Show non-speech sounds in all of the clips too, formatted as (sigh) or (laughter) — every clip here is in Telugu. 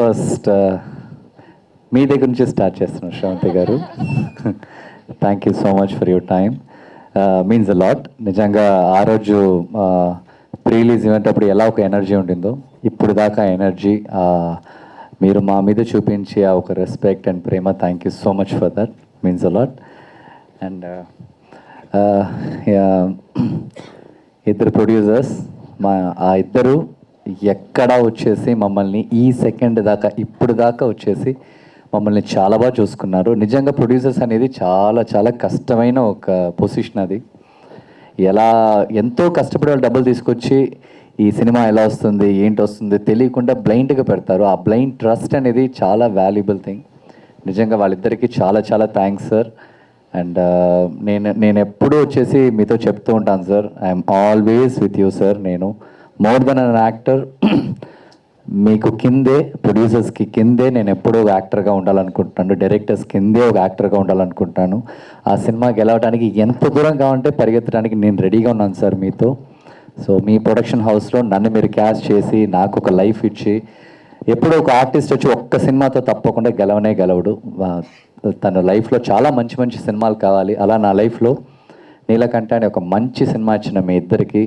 ఫస్ట్ మీ దగ్గర నుంచి స్టార్ట్ చేస్తున్నాను Sravanthi garu. Thank you so much for your time means a lot నిజంగా ఆ రోజు ప్రీలీజ్ ఈవెంట్ అప్పుడు ఎలా ఒక ఎనర్జీ ఉండిందో ఇప్పుడు దాకా ఎనర్జీ మీరు మా మీద చూపించే ఆ ఒక respect and Prema thank you so much for that means a lot and ఇద్దరు ప్రొడ్యూసర్స్ మా ఆ ఇద్దరు ఎక్కడ వచ్చేసి మమ్మల్ని ఈ సెకండ్ దాకా ఇప్పుడు దాకా వచ్చేసి మమ్మల్ని చాలా బాగా చూసుకున్నారు. నిజంగా ప్రొడ్యూసర్స్ అనేది చాలా చాలా కష్టమైన ఒక పొజిషన్ అది. ఎలా ఎంతో కష్టపడి వాళ్ళు డబ్బులు తీసుకొచ్చి ఈ సినిమా ఎలా వస్తుంది ఏంటి వస్తుంది తెలియకుండా బ్లైండ్గా పెడతారు. ఆ బ్లైండ్ ట్రస్ట్ అనేది చాలా వాల్యుబుల్ థింగ్ నిజంగా వాళ్ళిద్దరికీ చాలా చాలా థ్యాంక్స్ సార్ అండ్ నేను నేను ఎప్పుడూ వచ్చేసి మీతో చెప్తూ ఉంటాను sir I'm always with you sir నేను. మోర్ దెన్ అన్ యాక్టర్ మీకు కిందే ప్రొడ్యూసర్స్కి కిందే నేను ఎప్పుడూ ఒక యాక్టర్గా ఉండాలనుకుంటున్నాను డైరెక్టర్స్ కిందే ఒక యాక్టర్గా ఉండాలనుకుంటాను ఆ సినిమా గెలవడానికి ఎంత దూరం కావాలంటే పరిగెత్తడానికి నేను రెడీగా ఉన్నాను సార్ మీతో. సో మీ ప్రొడక్షన్ హౌస్లో నన్ను మీరు క్యాష్ చేసి నాకు ఒక లైఫ్ ఇచ్చి ఎప్పుడు ఒక ఆర్టిస్ట్ వచ్చి ఒక్క సినిమాతో తప్పకుండా గెలవనే గెలవడు. తన లైఫ్లో చాలా మంచి మంచి సినిమాలు కావాలి. అలా నా లైఫ్లో నీలకంఠ అనే ఒక మంచి సినిమా ఇచ్చిన మీ ఇద్దరికి.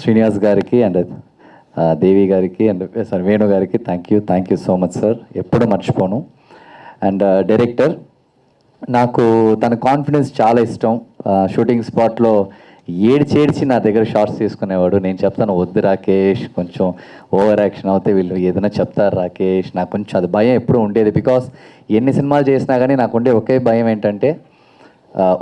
శ్రీనివాస్ గారికి అండ్ దేవి గారికి అండ్ సారీ వేణు గారికి thank you thank you so much sir ఎప్పుడూ మర్చిపోను. అండ్ డైరెక్టర్ నాకు తన కాన్ఫిడెన్స్ చాలా ఇష్టం. షూటింగ్ స్పాట్లో ఏడ్చి ఏడ్చి నా దగ్గర షార్ట్స్ తీసుకునేవాడు. నేను చెప్తాను వద్దు రాకేష్ కొంచెం ఓవర్ యాక్షన్ అవుతే వీళ్ళు ఏదైనా చెప్తారు రాకేష్. నాకు కొంచెం అది భయం ఎప్పుడూ ఉండేది. బికాస్ ఎన్ని సినిమాలు చేసినా కానీ నాకు ఉండే ఒకే భయం ఏంటంటే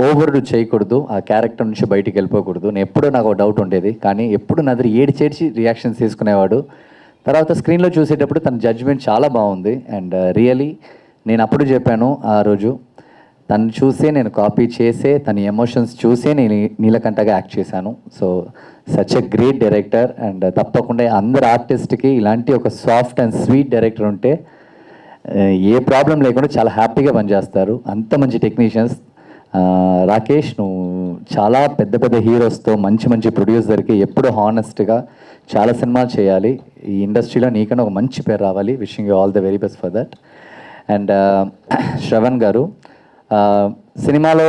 ఓవర్ చేయకూడదు ఆ క్యారెక్టర్ నుంచి బయటికి వెళ్ళిపోకూడదు. నేను ఎప్పుడూ నాకు ఒక డౌట్ ఉండేది. కానీ ఎప్పుడు నా దగ్గర ఏడి చేర్చి రియాక్షన్స్ తీసుకునేవాడు. తర్వాత స్క్రీన్లో చూసేటప్పుడు తన జడ్జ్మెంట్ చాలా బాగుంది. అండ్ రియలీ uh, నేను అప్పుడు చెప్పాను ఆ రోజు తను చూసే నేను కాపీ చేసే తన ఎమోషన్స్ చూసే నేను నీలకంఠగా యాక్ట్ చేశాను. So such a great director and తప్పకుండా అందరు ఆర్టిస్ట్కి ఇలాంటి ఒక సాఫ్ట్ అండ్ స్వీట్ డైరెక్టర్ ఉంటే ఏ ప్రాబ్లం లేకుండా చాలా హ్యాపీగా పనిచేస్తారు. అంత మంచి టెక్నీషియన్స్ రాకేష్ నువ్వు చాలా పెద్ద పెద్ద హీరోస్తో మంచి మంచి ప్రొడ్యూసర్కి ఎప్పుడు హానెస్ట్గా చాలా సినిమాలు చేయాలి. ఈ ఇండస్ట్రీలో నీకన్నా ఒక మంచి పేరు రావాలి. Wishing you all the very best for that and Sravan garu సినిమాలో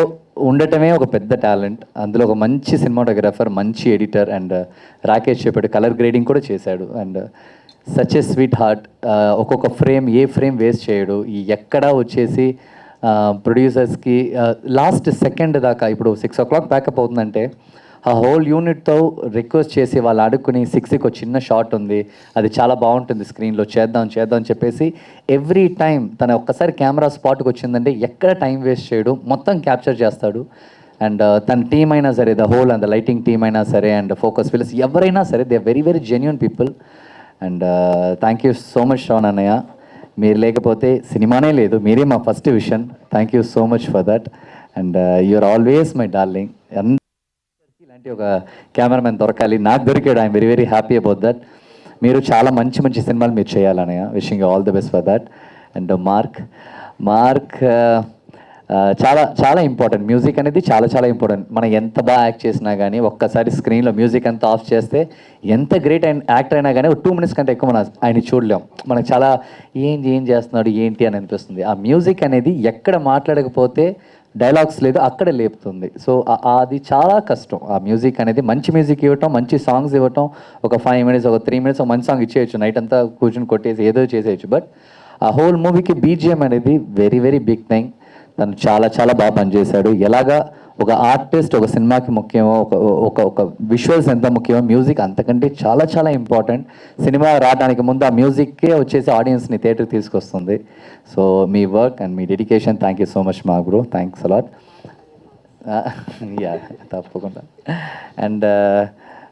ఉండటమే ఒక పెద్ద టాలెంట్ అందులో ఒక మంచి సినిమాటోగ్రాఫర్ మంచి ఎడిటర్ అండ్ రాకేష్ చెప్పాడు. కలర్ గ్రేడింగ్ కూడా చేశాడు. And such a sweet heart ఒక్కొక్క ఫ్రేమ్ ఏ ఫ్రేమ్ వేస్ట్ చేయడు. ఈ ఎక్కడా వచ్చేసి ప్రొడ్యూసర్స్కి లాస్ట్ సెకండ్ దాకా ఇప్పుడు సిక్స్ ఓ క్లాక్ ప్యాకప్ అవుతుందంటే ఆ హోల్ యూనిట్తో రిక్వెస్ట్ చేసి వాళ్ళు అడుక్కుని సిక్స్కి ఒక చిన్న షాట్ ఉంది అది చాలా బాగుంటుంది స్క్రీన్లో చేద్దాం చేద్దాం అని చెప్పేసి ఎవ్రీ టైం తన ఒక్కసారి కెమెరా స్పాట్కి వచ్చిందంటే ఎక్కడ టైం వేస్ట్ చేయడు మొత్తం క్యాప్చర్ చేస్తాడు. అండ్ తన టీం అయినా సరే the whole and the lighting team అయినా సరే అండ్ ఫోకస్ ఫిల్స్ ఎవరైనా సరే they very very genuine people and thank you so much Sravan అన్నయ్య. మీరు లేకపోతే సినిమానే లేదు. మీరే మా first vision. Thank you so much for that and you're always my darling ఇలాంటి ఒక కెమెరామెన్ దొరకాలి. నాకు దొరికాడు. I'm very very happy about that మీరు చాలా మంచి మంచి సినిమాలు మీరు చేయాలనయ్య wishing all the best for that and mark mark చాలా చాలా ఇంపార్టెంట్ మ్యూజిక్ అనేది చాలా చాలా ఇంపార్టెంట్ మనం ఎంత బాగా యాక్ట్ చేసినా కానీ ఒక్కసారి స్క్రీన్లో మ్యూజిక్ అంతా ఆఫ్ చేస్తే ఎంత గ్రేట్ అయిన యాక్టర్ అయినా కానీ ఒక టూ మినిట్స్ కంటే ఎక్కువ మనం ఆయన చూడలేం. మనకు చాలా ఏం ఏం చేస్తున్నాడు ఏంటి అని అనిపిస్తుంది. ఆ మ్యూజిక్ అనేది ఎక్కడ మాట్లాడకపోతే డైలాగ్స్ లేదు అక్కడ లేపుతుంది. సో అది చాలా కష్టం. ఆ మ్యూజిక్ అనేది మంచి మ్యూజిక్ ఇవ్వటం మంచి సాంగ్స్ ఇవ్వటం ఒక ఫైవ్ మినిట్స్ ఒక త్రీ మినిట్స్ ఒక మంచి సాంగ్ ఇచ్చేయచ్చు. నైట్ అంతా కూర్చుని కొట్టేసి ఏదో చేసేయచ్చు. బట్ ఆ హోల్ మూవీకి బీజిఎం అనేది వెరీ వెరీ బిగ్ థింగ్ తను చాలా చాలా బాగా పనిచేశాడు. ఎలాగా ఒక ఆర్టిస్ట్ ఒక సినిమాకి ముఖ్యమో ఒక ఒక ఒక విజువల్స్ ఎంత ముఖ్యమో మ్యూజిక్ అంతకంటే చాలా చాలా ఇంపార్టెంట్. సినిమా రావడానికి ముందు ఆ మ్యూజిక్కే వచ్చేసి ఆడియన్స్ని థియేటర్ తీసుకొస్తుంది. సో మీ work and me dedication thank you so much మా గురు. థ్యాంక్స్ అలాట్ (laughs) యా తప్పకుండా. అండ్ uh,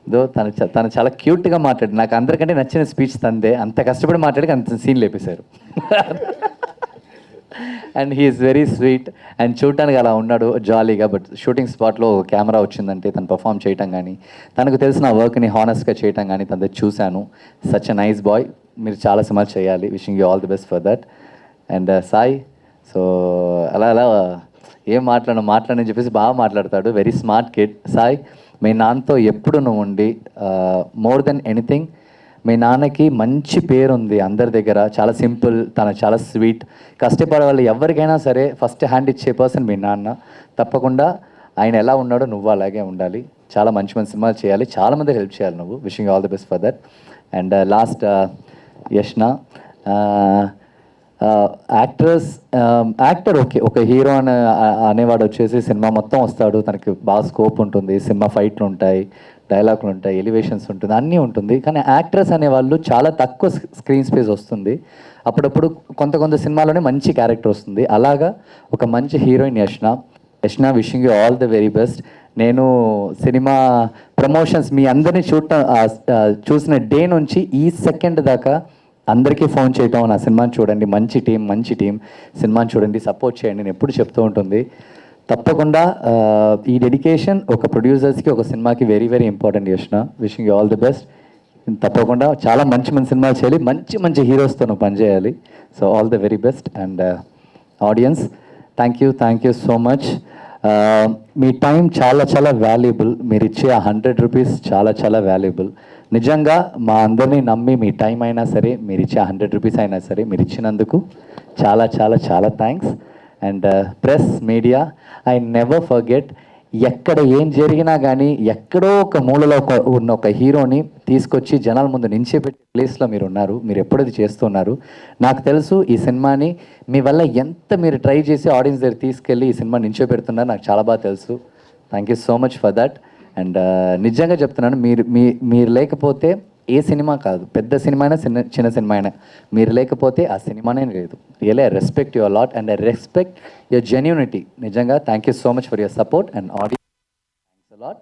దో తను తను చాలా క్యూట్గా మాట్లాడి నాకు అందరికంటే నచ్చిన స్పీచ్ తందే. అంత కష్టపడి మాట్లాడి అంత scene లేపేశారు. (laughs) And he's very sweet and చూడటానికి అలా ఉన్నాడు జాలీగా బట్ షూటింగ్ స్పాట్లో కెమెరా వచ్చిందంటే తను పర్ఫామ్ చేయటం కానీ తనకు తెలిసిన వర్క్ని హానెస్ట్గా చేయటం కానీ తనది చూశాను. సచ్ ఎ నైస్ బాయ్ మీరు చాలా సినిమాలు చేయాలి. Wishing you all the best for that and Sai so అలా అలా ఏం మాట్లాడను మాట్లాడని చెప్పేసి బాగా మాట్లాడతాడు. వెరీ స్మార్ట్ కిడ్ సాయి మీ నాన్నతో ఎప్పుడు నువ్వు ఉండి మోర్ దెన్ ఎనీథింగ్ మీ నాన్నకి మంచి పేరు ఉంది అందరి దగ్గర. చాలా సింపుల్ తన చాలా స్వీట్. కష్టపడే వాళ్ళు ఎవరికైనా సరే ఫస్ట్ హ్యాండ్ ఇచ్చే పర్సన్ మీ నాన్న. తప్పకుండా ఆయన ఎలా ఉన్నాడో నువ్వు అలాగే ఉండాలి. చాలా మంచి మంచి సినిమాలు చేయాలి. చాలామంది హెల్ప్ చేయాలి నువ్వు. Wishing all the best for that and last Yashna actors actor okay. ఒక హీరో అనే అనేవాడు వచ్చేసి సినిమా మొత్తం వస్తాడు. తనకి బాగా స్కోప్ ఉంటుంది. సినిమా ఫైట్లు ఉంటాయి. డైలాగులు ఉంటాయి ఎలివేషన్స్ ఉంటుంది అన్నీ ఉంటుంది. కానీ యాక్ట్రెస్ అనేవాళ్ళు చాలా తక్కువ స్క్రీన్ స్పేస్ వస్తుంది. అప్పుడప్పుడు కొంత కొంత సినిమాలోనే మంచి క్యారెక్టర్ వస్తుంది. అలాగా ఒక మంచి heroine Yashna Yashna wishing you all the very best నేను సినిమా ప్రమోషన్స్ మీ అందరినీ చూడటం చూసిన డే నుంచి ఈ సెకండ్ దాకా అందరికీ ఫోన్ చేయటం నా సినిమాని చూడండి మంచి టీం మంచి టీం సినిమాని చూడండి సపోర్ట్ చేయండి నేను ఎప్పుడు చెప్తూ ఉంటుంది. తప్పకుండా ఈ డెడికేషన్ ఒక ప్రొడ్యూసర్స్కి ఒక సినిమాకి వెరీ వెరీ ఇంపార్టెంట్ చేసిన wishing you all the best తప్పకుండా చాలా మంచి మంచి సినిమాలు చేయాలి. మంచి మంచి హీరోస్తో నువ్వు పనిచేయాలి. So all the very best and audiences thank you thank you so much me time చాలా చాలా వాల్యుబుల్ మీరు ఇచ్చే ఆ హండ్రెడ్ రూపీస్ చాలా చాలా వాల్యుబుల్ నిజంగా మా అందరినీ నమ్మి మీ టైం అయినా సరే మీరు ఇచ్చే హండ్రెడ్ రూపీస్ అయినా సరే మీరు ఇచ్చినందుకు చాలా చాలా చాలా thanks and press media I never forget ఎక్కడ ఏం జరిగినా కానీ ఎక్కడో ఒక మూలలో ఒక ఉన్న ఒక హీరోని తీసుకొచ్చి జనాల ముందు నించేపెట్టే ప్లేస్లో మీరు ఉన్నారు మీరు ఎప్పుడు అది చేస్తున్నారు. నాకు తెలుసు ఈ సినిమాని మీ వల్ల ఎంత మీరు ట్రై చేసి ఆడియన్స్ దగ్గర తీసుకెళ్ళి ఈ సినిమా నించోపెడుతున్నారు నాకు చాలా బాగా తెలుసు. Thank you so much for that and uh, నిజంగా చెప్తున్నాను మీరు మీ మీరు లేకపోతే ఏ సినిమా కాదు పెద్ద సినిమా అయినా చిన్న చిన్న సినిమా అయినా మీరు లేకపోతే ఆ సినిమానే లేదు. Really I respect your lot and I respect your genuinity నిజంగా thank you so much for your support and audio